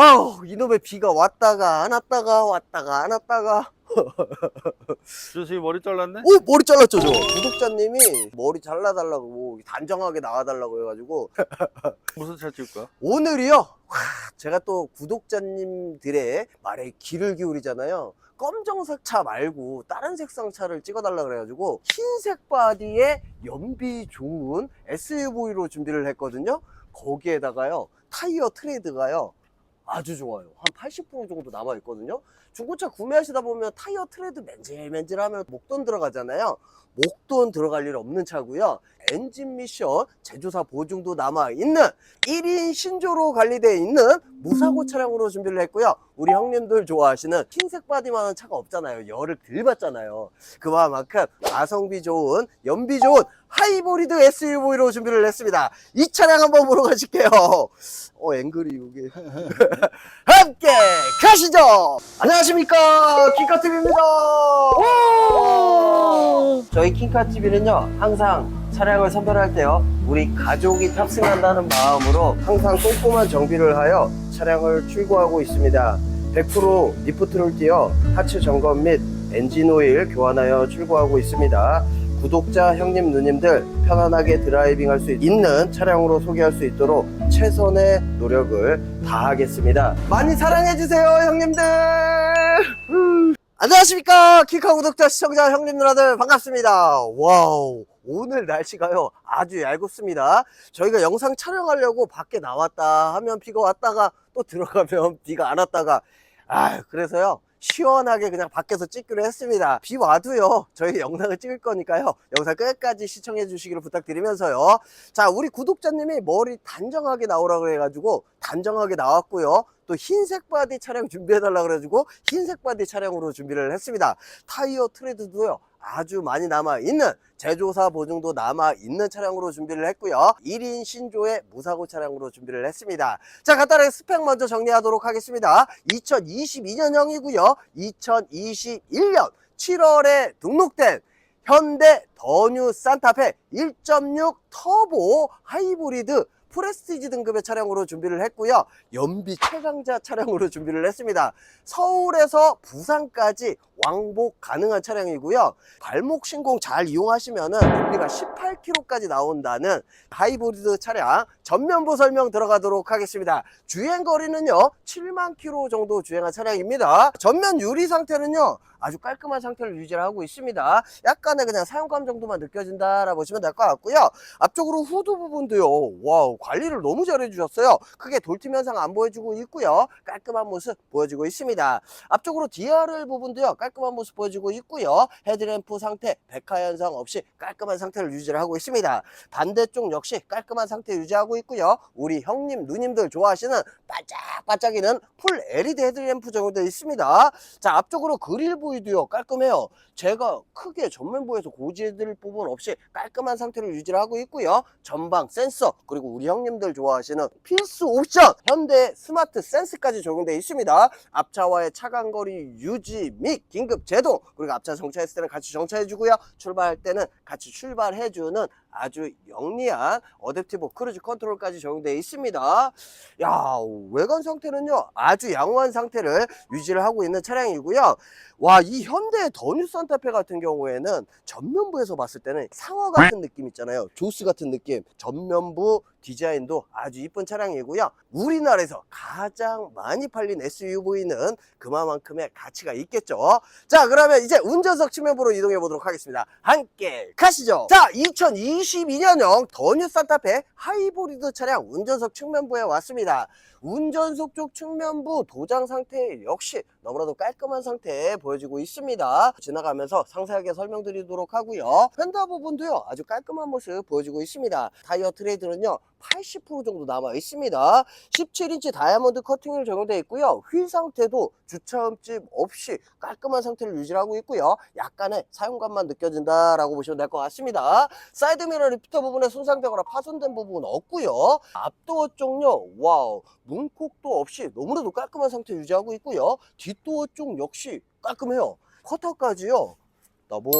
아우 이놈의 비가 왔다가 안 왔다가 왔다가 안 왔다가. 주식이 머리 잘랐네? 오 머리 잘랐죠 저. 구독자님이 머리 잘라달라고 단정하게 나와달라고 해가지고. 무슨 차 찍을 거야? 오늘이요? 와, 제가 또 구독자님들의 말에 귀를 기울이잖아요. 검정색 차 말고 다른 색상 차를 찍어달라 그래가지고 흰색 바디에 연비 좋은 SUV로 준비를 했거든요. 거기에다가요 타이어 트레이드가요 아주 좋아요. 한 80% 정도 남아 있거든요. 중고차 구매하시다 보면 타이어 트레이드 맨질맨질하면 목돈 들어가잖아요. 목돈 들어갈 일 없는 차고요 엔진 미션 제조사 보증도 남아있는 1인 신조로 관리되어 있는 무사고 차량으로 준비를 했고요. 우리 형님들 좋아하시는 흰색 바디만한 차가 없잖아요. 열을 덜 받잖아요. 그만큼 가성비 좋은 연비 좋은 하이브리드 SUV로 준비를 했습니다. 이 차량 한번 보러 가실게요. 어 앵글이 이게 함께 가시죠. 안녕하십니까. 킹카TV입니다. 저희 킹카TV는요 항상 차량을 선별할 때요 우리 가족이 탑승한다는 마음으로 항상 꼼꼼한 정비를 하여 차량을 출고하고 있습니다. 100% 리프트를 띄어 하체 점검 및 엔진 오일 교환하여 출고하고 있습니다. 구독자 형님 누님들 편안하게 드라이빙 할 수 있는 차량으로 소개할 수 있도록 최선의 노력을 다하겠습니다. 많이 사랑해주세요 형님들! 음. 안녕하십니까? 키카 구독자 시청자 형님 누나들 반갑습니다. 와우 오늘 날씨가요 아주 얇습니다. 저희가 영상 촬영하려고 밖에 나왔다 하면 비가 왔다가 또 들어가면 비가 안 왔다가. 아 그래서요 시원하게 그냥 밖에서 찍기로 했습니다. 비 와도요 저희 영상을 찍을 거니까요 영상 끝까지 시청해 주시기를 부탁드리면서요. 자 우리 구독자님이 머리 단정하게 나오라고 해가지고 단정하게 나왔고요. 또 흰색 바디 차량 준비해 달라 그래가지고 흰색 바디 차량으로 준비를 했습니다. 타이어 트레드도요 아주 많이 남아 있는 제조사 보증도 남아 있는 차량으로 준비를 했고요. 1인 신조의 무사고 차량으로 준비를 했습니다. 자 간단하게 스펙 먼저 정리하도록 하겠습니다. 2022년형이고요. 2021년 7월에 등록된 현대 더뉴 산타페 1.6 터보 하이브리드 프레스티지 등급의 차량으로 준비를 했고요. 연비 최강자 차량으로 준비를 했습니다. 서울에서 부산까지 왕복 가능한 차량이고요. 발목 신공 잘 이용하시면 은 연비가 18km까지 나온다는 하이브리드 차량 전면부 설명 들어가도록 하겠습니다. 주행 거리는요 7만 km 정도 주행한 차량입니다. 전면 유리 상태는요 아주 깔끔한 상태를 유지를 하고 있습니다. 약간의 그냥 사용감 정도만 느껴진다라 보시면 될 것 같고요. 앞쪽으로 후드 부분도요. 와우 관리를 너무 잘해 주셨어요. 크게 돌팀 현상 안 보여주고 있고요. 깔끔한 모습 보여주고 있습니다. 앞쪽으로 DRL 부분도요. 깔끔한 모습 보여주고 있고요. 헤드램프 상태 백화 현상 없이 깔끔한 상태를 유지를 하고 있습니다. 반대쪽 역시 깔끔한 상태 유지하고 있고요. 우리 형님 누님들 좋아하시는 반짝반짝이는 풀 LED 헤드램프 정도 있습니다. 자 앞쪽으로 그릴 부 위도요 깔끔해요. 제가 크게 전면부에서 고지해드릴 부분 없이 깔끔한 상태를 유지를 하고 있고요. 전방 센서 그리고 우리 형님들 좋아하시는 필수 옵션 현대 스마트 센스까지 적용되어 있습니다. 앞차와의 차간거리 유지 및 긴급 제동 그리고 앞차 정차했을 때는 같이 정차해주고요. 출발할 때는 같이 출발해주는 아주 영리한 어댑티브 크루즈 컨트롤까지 적용되어 있습니다. 야 외관 상태는요 아주 양호한 상태를 유지를 하고 있는 차량이고요. 와 이 현대 더뉴 산타페 같은 경우에는 전면부에서 봤을 때는 상어 같은 느낌 있잖아요. 조스 같은 느낌. 전면부 디자인도 아주 이쁜 차량이고요. 우리나라에서 가장 많이 팔린 SUV는 그만큼의 가치가 있겠죠. 자, 그러면 이제 운전석 측면부로 이동해 보도록 하겠습니다. 함께 가시죠. 자, 2022년형 더뉴 산타페 하이브리드 차량 운전석 측면부에 왔습니다. 운전석 쪽 측면부 도장 상태 역시 너무나도 깔끔한 상태 보여지고 있습니다. 지나가면서 상세하게 설명드리도록 하고요. 펜더 부분도요 아주 깔끔한 모습 보여지고 있습니다. 타이어 트레이드는요 80% 정도 남아 있습니다. 17인치 다이아몬드 커팅을 적용되어 있고요. 휠 상태도 주차음집 없이 깔끔한 상태를 유지하고 있고요. 약간의 사용감만 느껴진다라고 보시면 될 것 같습니다. 사이드미러 리프터 부분에 손상되거나 파손된 부분은 없고요. 앞도어 쪽요 와우 문콕도 없이 너무나도 깔끔한 상태 유지하고 있고요. 뒷도어 쪽 역시 깔끔해요. 커터까지요. 따봉.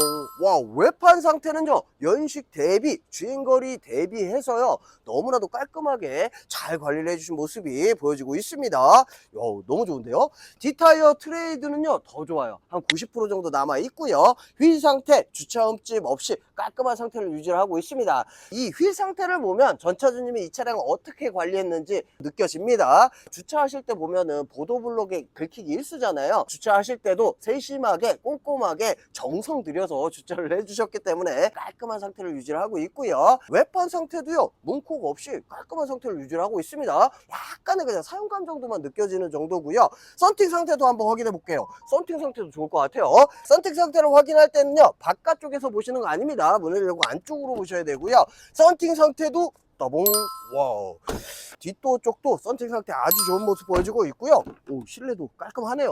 와, 외판 상태는요, 연식 대비, 주행거리 대비해서요, 너무나도 깔끔하게 잘 관리를 해주신 모습이 보여지고 있습니다. 야, 너무 좋은데요? 뒷타이어 트레이드는요, 더 좋아요. 한 90% 정도 남아 있고요. 휠 상태, 주차 흠집 없이 깔끔한 상태를 유지를 하고 있습니다. 이 휠 상태를 보면 전차주님이 이 차량을 어떻게 관리했는지 느껴집니다. 주차하실 때 보면은 보도블록에 긁히기 일수잖아요. 주차하실 때도 세심하게 꼼꼼하게 정성 들여서 주차를 해주셨기 때문에 깔끔한 상태를 유지를 하고 있고요. 외판 상태도요 문콕 없이 깔끔한 상태를 유지를 하고 있습니다. 약간의 그냥 사용감 정도만 느껴지는 정도고요. 썬팅 상태도 한번 확인해 볼게요. 썬팅 상태도 좋을 것 같아요. 썬팅 상태를 확인할 때는요 바깥쪽에서 보시는 거 아닙니다. 문을 열고 안쪽으로 보셔야 되고요. 썬팅 상태도 따봉. 와우. 뒷도 쪽도 썬팅 상태 아주 좋은 모습 보여주고 있고요. 오 실내도 깔끔하네요.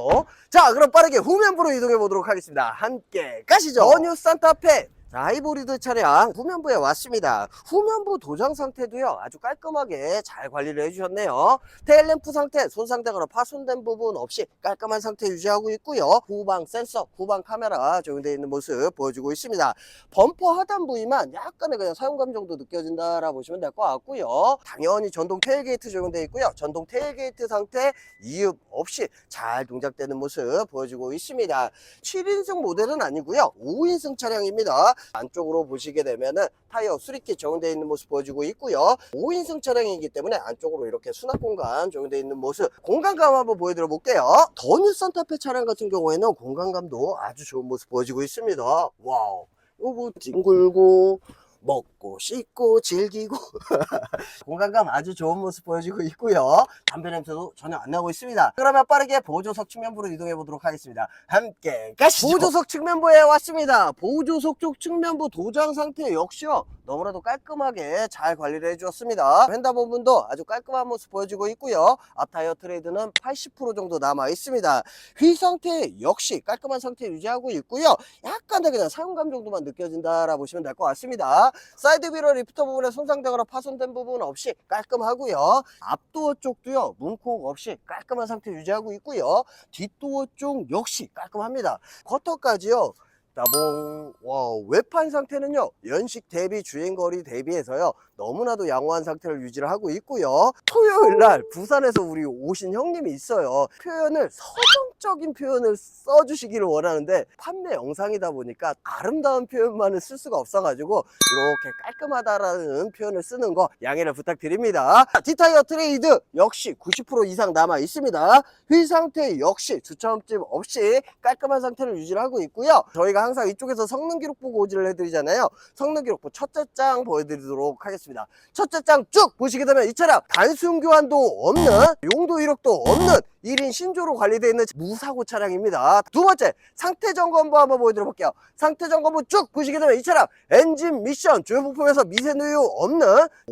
자 그럼 빠르게 후면부로 이동해 보도록 하겠습니다. 함께 가시죠. 어뉴 산타페 자, 하이브리드 차량 후면부에 왔습니다. 후면부 도장 상태도요, 아주 깔끔하게 잘 관리를 해주셨네요. 테일램프 상태, 손 상태가 파손된 부분 없이 깔끔한 상태 유지하고 있고요. 후방 센서, 후방 카메라 적용되어 있는 모습 보여주고 있습니다. 범퍼 하단 부위만 약간의 그냥 사용감 정도 느껴진다라고 보시면 될 것 같고요. 당연히 전동 테일게이트 적용되어 있고요. 전동 테일게이트 상태 이음 없이 잘 동작되는 모습 보여주고 있습니다. 7인승 모델은 아니고요. 5인승 차량입니다. 안쪽으로 보시게 되면은 타이어 수리킷 적용되어 있는 모습 보여주고 있고요. 5인승 차량이기 때문에 안쪽으로 이렇게 수납 공간 적용되어 있는 모습 공간감 한번 보여드려 볼게요. 더뉴 산타페 차량 같은 경우에는 공간감도 아주 좋은 모습 보여지고 있습니다. 와우. 요거 뒹굴고 먹고 씻고 즐기고 공간감 아주 좋은 모습 보여지고 있고요. 담배 냄새도 전혀 안 나고 있습니다. 그러면 빠르게 보조석 측면부로 이동해 보도록 하겠습니다. 함께 가시죠. 보조석 측면부에 왔습니다. 보조석 쪽 측면부 도장 상태 역시요. 너무나도 깔끔하게 잘 관리를 해주었습니다. 휀다 부분도 아주 깔끔한 모습 보여지고 있고요. 앞타이어 트레이드는 80% 정도 남아 있습니다. 휠 상태 역시 깔끔한 상태 유지하고 있고요. 약간의 그냥 사용감 정도만 느껴진다라고 보시면 될 것 같습니다. 사이드 미러 리프터 부분에 손상되거나 파손된 부분 없이 깔끔하고요. 앞도어 쪽도요. 문콕 없이 깔끔한 상태 유지하고 있고요. 뒷도어 쪽 역시 깔끔합니다. 쿼터까지요. 따봉 와 외판 상태는요 연식 대비 주행거리 대비해서요 너무나도 양호한 상태를 유지를 하고 있고요. 토요일 날 부산에서 우리 오신 형님이 있어요. 표현을 서정적인 표현을 써주시기를 원하는데 판매 영상이다 보니까 아름다운 표현만은 쓸 수가 없어가지고 이렇게 깔끔하다라는 표현을 쓰는 거 양해를 부탁드립니다. 디타이어 트레이드 역시 90% 이상 남아 있습니다. 휠 상태 역시 주차흠집 없이 깔끔한 상태를 유지를 하고 있고요. 저희가 항상 이쪽에서 성능 기록 보고 오지를 해드리잖아요. 성능 기록부 첫째 장 보여드리도록 하겠습니다 첫째 장 쭉 보시게 되면 이 차량 단순 교환도 없는 용도 이력도 없는 1인 신조로 관리되어 있는 무사고 차량입니다. 두 번째 상태 점검부 한번 보여드려 볼게요. 상태 점검부 쭉 보시게 되면 이 차량 엔진 미션 주요 부품에서 미세 누유 없는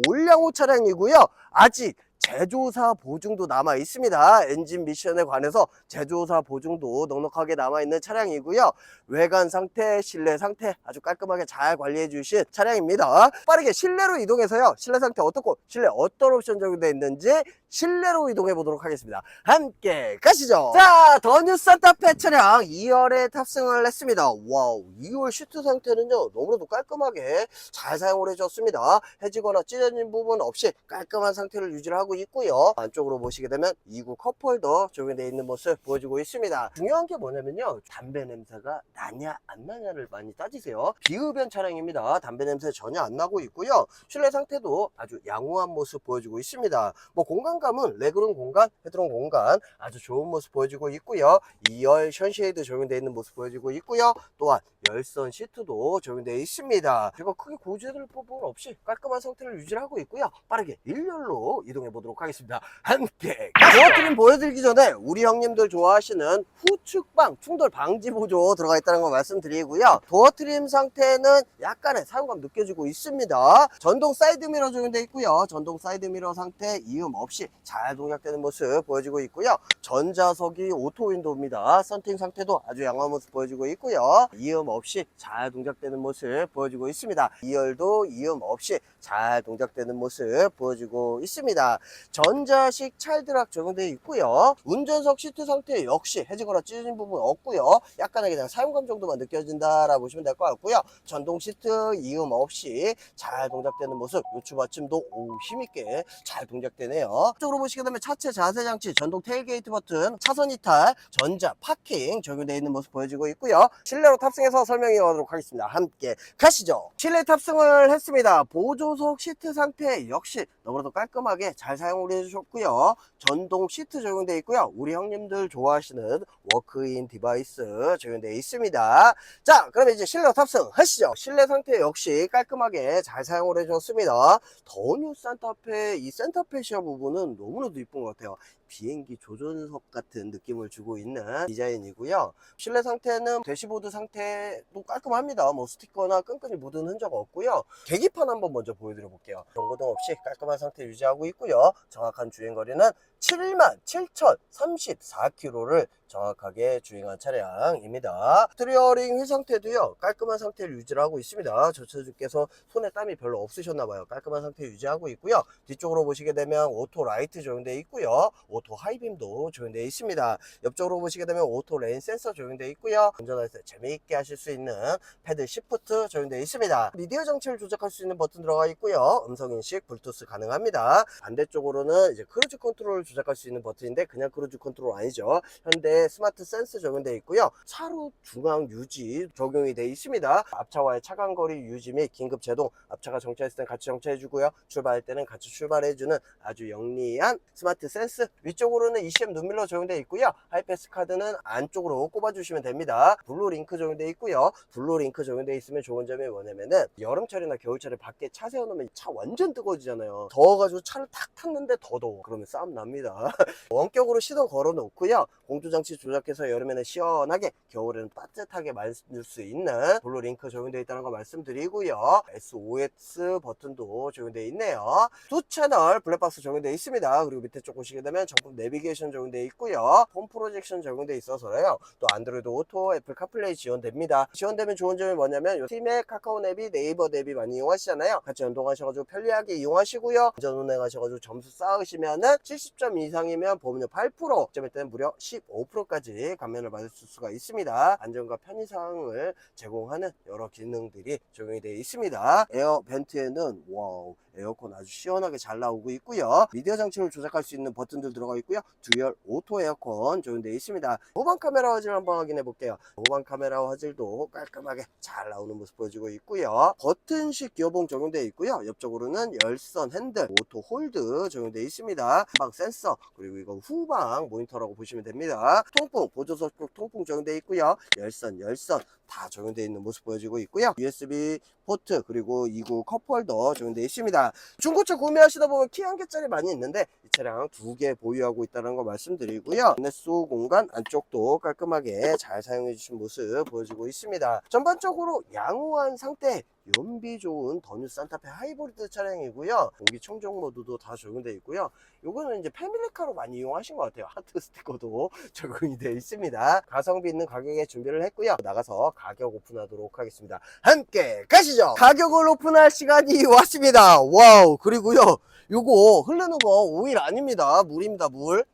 올량호 차량이고요. 아직 제조사 보증도 남아 있습니다. 엔진 미션에 관해서 제조사 보증도 넉넉하게 남아 있는 차량이고요. 외관 상태, 실내 상태 아주 깔끔하게 잘 관리해 주신 차량입니다. 빠르게 실내로 이동해서요. 실내 상태 어떻고 실내 어떤 옵션 적용되어 있는지 실내로 이동해 보도록 하겠습니다. 함께 가시죠. 자, 더뉴 산타페 차량 2열에 탑승을 했습니다. 와우, 2열 시트 상태는요. 너무나도 깔끔하게 잘 사용을 해 줬습니다. 해지거나 찢어진 부분 없이 깔끔한 상태를 유지를 하고 있고요. 안쪽으로 보시게 되면 2구 컵홀더 적용되어 있는 모습 보여주고 있습니다. 중요한 게 뭐냐면요. 담배 냄새가 나냐 안 나냐를 많이 따지세요. 비흡연 차량입니다. 담배 냄새 전혀 안 나고 있고요. 실내 상태도 아주 양호한 모습 보여주고 있습니다. 뭐 공간감은 레그룸 공간, 헤드룸 공간 아주 좋은 모습 보여주고 있고요. 2열 션쉐이드 적용되어 있는 모습 보여주고 있고요. 또한 열선 시트도 적용되어 있습니다. 그리고 크게 고지될 부분 없이 깔끔한 상태를 유지하고 있고요. 빠르게 1열로 이동해 보도록 하겠습니다. 함께 도어트림 보여드리기 전에 우리 형님들 좋아하시는 후측방 충돌 방지 보조 들어가 있다는 거 말씀드리고요. 도어 트림 상태는 약간의 사용감 느껴지고 있습니다. 전동 사이드 미러 적용되어 있고요. 전동 사이드 미러 상태 이음 없이 잘 동작되는 모습 보여지고 있고요. 전자석이 오토 윈도우입니다. 썬팅 상태도 아주 양호한 모습 보여지고 있고요. 이음 없이 잘 동작되는 모습 보여지고 있습니다. 2열도 이음 없이 잘 동작되는 모습 보여지고 있습니다. 전자식 차일드락 적용되어 있고요. 운전석 시트 상태 역시 해지거나 찢어진 부분 없고요. 약간의 그냥 사용감 정도만 느껴진다라고 보시면 될 것 같고요. 전동 시트 이음 없이 잘 동작되는 모습, 요추 받침도 오, 힘있게 잘 동작되네요. 쪽으로 보시게 되면 차체 자세 장치, 전동 테일게이트 버튼, 차선 이탈, 전자 파킹 적용되어 있는 모습 보여지고 있고요. 실내로 탑승해서 설명해 가도록 하겠습니다. 함께 가시죠. 실내 탑승을 했습니다. 보조석 시트 상태 역시 너무나도 깔끔하게 잘 사용을 해주셨고요. 전동 시트 적용되어 있고요. 우리 형님들 좋아하시는 워크인 디바이스 적용되어 있습니다. 자, 그러면 이제 실내 탑승 하시죠. 실내 상태 역시 깔끔하게 잘 사용을 해줬습니다. 더뉴 산타페 이 센터페 시어 부분은 너무나도 이쁜 것 같아요. 비행기 조준석 같은 느낌을 주고 있는 디자인이고요. 실내 상태는 대시보드 상태도 깔끔합니다. 뭐 스티커나 끈끈이 묻은 흔적 없고요. 계기판 한번 먼저 보여드려 볼게요. 경고등 없이 깔끔한 상태 유지하고 있고요. 정확한 주행거리는 7만 7,034km를 정확하게 주행한 차량입니다. 스티어링 휠 상태도요 깔끔한 상태를 유지하고 있습니다. 저차주께서 손에 땀이 별로 없으셨나봐요. 깔끔한 상태 유지하고 있고요. 뒤쪽으로 보시게 되면 오토 라이트 적용되어 있고요. 하이빔도 적용되어 있습니다. 옆쪽으로 보시게 되면 오토 레인 센서 적용되어 있고요. 때 재미있게 하실 수 있는 패드 시프트 적용되어 있습니다. 미디어 정체를 조작할 수 있는 버튼 들어가 있고요. 음성 인식, 블루투스 가능합니다. 반대쪽으로는 이제 크루즈 컨트롤 조작할 수 있는 버튼인데 그냥 크루즈 컨트롤 아니죠. 현대 스마트 센스 적용되어 있고요. 차로 중앙 유지 적용이 되어 있습니다. 앞차와의 차간거리 유지 및 긴급 제동, 앞차가 정차했을 땐 같이 정차해주고요. 출발할 때는 같이 출발해주는 아주 영리한 스마트 센스. 위쪽으로는 ECM 눈밀러 적용되어 있고요. 하이패스 카드는 안쪽으로 꼽아주시면 됩니다. 블루 링크 적용되어 있고요. 블루 링크 적용되어 있으면 좋은 점이 뭐냐면은 여름철이나 겨울철에 밖에 차 세워놓으면 차 완전 뜨거워지잖아요. 더워가지고 차를 탁 탔는데 더 더워. 그러면 싸움 납니다. 원격으로 시동 걸어 놓고요. 공조장치 조작해서 여름에는 시원하게 겨울에는 따뜻하게 만들 수 있는 블루 링크 적용되어 있다는 거 말씀드리고요. SOS 버튼도 적용되어 있네요. 두 채널 블랙박스 적용되어 있습니다. 그리고 밑에 쪽 보시게 되면 정품 내비게이션 적용되어 있고요. 홈 프로젝션 적용되어 있어서요. 또 안드로이드 오토, 애플 카플레이 지원됩니다. 지원되면 좋은 점이 뭐냐면 요 팀의 카카오 앱이 네이버 앱이 많이 이용하시잖아요. 같이 연동하셔가지고 편리하게 이용하시고요. 안전 운행하셔가지고 점수 쌓으시면은 70점 이상이면 보험료 8%, 점일 때는 무려 15%까지 감면을 받을 수가 있습니다. 안전과 편의 사항을 제공하는 여러 기능들이 적용이 되어 있습니다. 에어 벤트에는 와우 에어컨 아주 시원하게 잘 나오고 있고요. 미디어 장치를 조작할 수 있는 버튼들 들어가 있고요. 듀얼 오토 에어컨 적용되어 있습니다. 후방 카메라 화질 한번 확인해 볼게요. 후방 카메라 화질도 깔끔하게 잘 나오는 모습 보여주고 있고요. 버튼식 기어봉 적용되어 있고요. 옆쪽으로는 열선 핸들, 오토 홀드 적용되어 있습니다. 후방 센서 그리고 이거 후방 모니터라고 보시면 됩니다. 통풍 보조석 통풍 적용되어 있고요. 열선, 열선 다 적용되어 있는 모습 보여지고 있고요. USB 포트 그리고 2구 컵홀더 적용되어 있습니다. 중고차 구매하시다 보면 키 한 개짜리 많이 있는데 이 차량 두 개 보유하고 있다는 거 말씀드리고요. 내수 공간 안쪽도 깔끔하게 잘 사용해 주신 모습 보여지고 있습니다. 전반적으로 양호한 상태 연비 좋은 더뉴 산타페 하이브리드 차량이고요. 공기 청정 모드도 다 적용되어 있고요. 요거는 이제 패밀리카로 많이 이용하신 것 같아요. 하트 스티커도 적용이 되어 있습니다. 가성비 있는 가격에 준비를 했고요. 나가서 가격 오픈하도록 하겠습니다. 함께 가시죠. 가격을 오픈할 시간이 왔습니다. 와우. 그리고요. 요거 흐르는 거 오일 아닙니다. 물입니다. 물.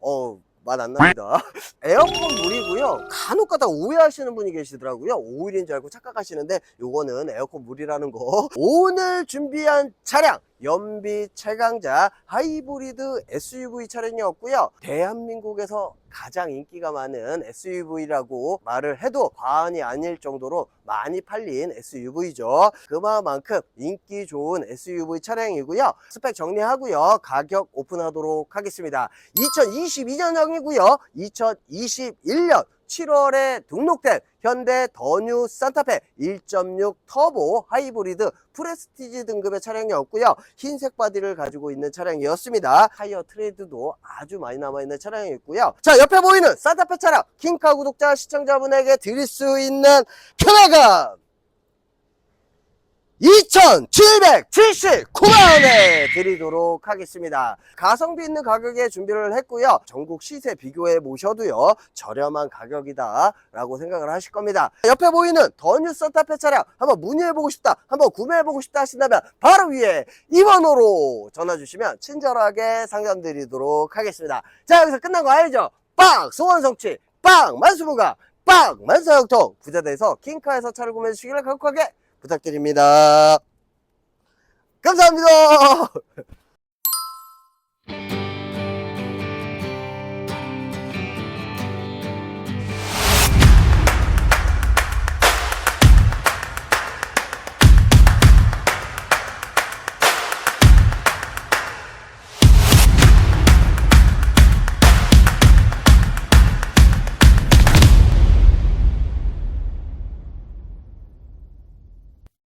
어. 맛 안 납니다. 에어컨 물이고요. 간혹 가다 오해하시는 분이 계시더라고요. 오일인 줄 알고 착각하시는데 요거는 에어컨 물이라는 거. 오늘 준비한 차량 연비 최강자 하이브리드 SUV 차량이었고요. 대한민국에서 가장 인기가 많은 SUV라고 말을 해도 과언이 아닐 정도로 많이 팔린 SUV죠. 그만큼 인기 좋은 SUV 차량이고요. 스펙 정리하고요. 가격 오픈하도록 하겠습니다. 2022년형이고요. 2021년 7월에 등록된 현대 더뉴 산타페 1.6 터보 하이브리드 프레스티지 등급의 차량이었고요. 흰색 바디를 가지고 있는 차량이었습니다. 타이어 트레이드도 아주 많이 남아있는 차량이었고요. 자, 옆에 보이는 산타페 차량 킹카 구독자 시청자분에게 드릴 수 있는 편하감 2,779만원에 드리도록 하겠습니다. 가성비 있는 가격에 준비를 했고요. 전국 시세 비교해 보셔도요. 저렴한 가격이다 라고 생각을 하실 겁니다. 옆에 보이는 더뉴 선타페 차량 한번 문의해 보고 싶다, 한번 구매해 보고 싶다 하신다면 바로 위에 2번으로 전화 주시면 친절하게 상담 드리도록 하겠습니다. 자, 여기서 끝난 거 알죠? 빵! 소원 성취! 빵! 만수무가! 빵! 만사형통! 부자대에서 킹카에서 차를 구매해 주시기를 간곡하게 부탁드립니다. 감사합니다.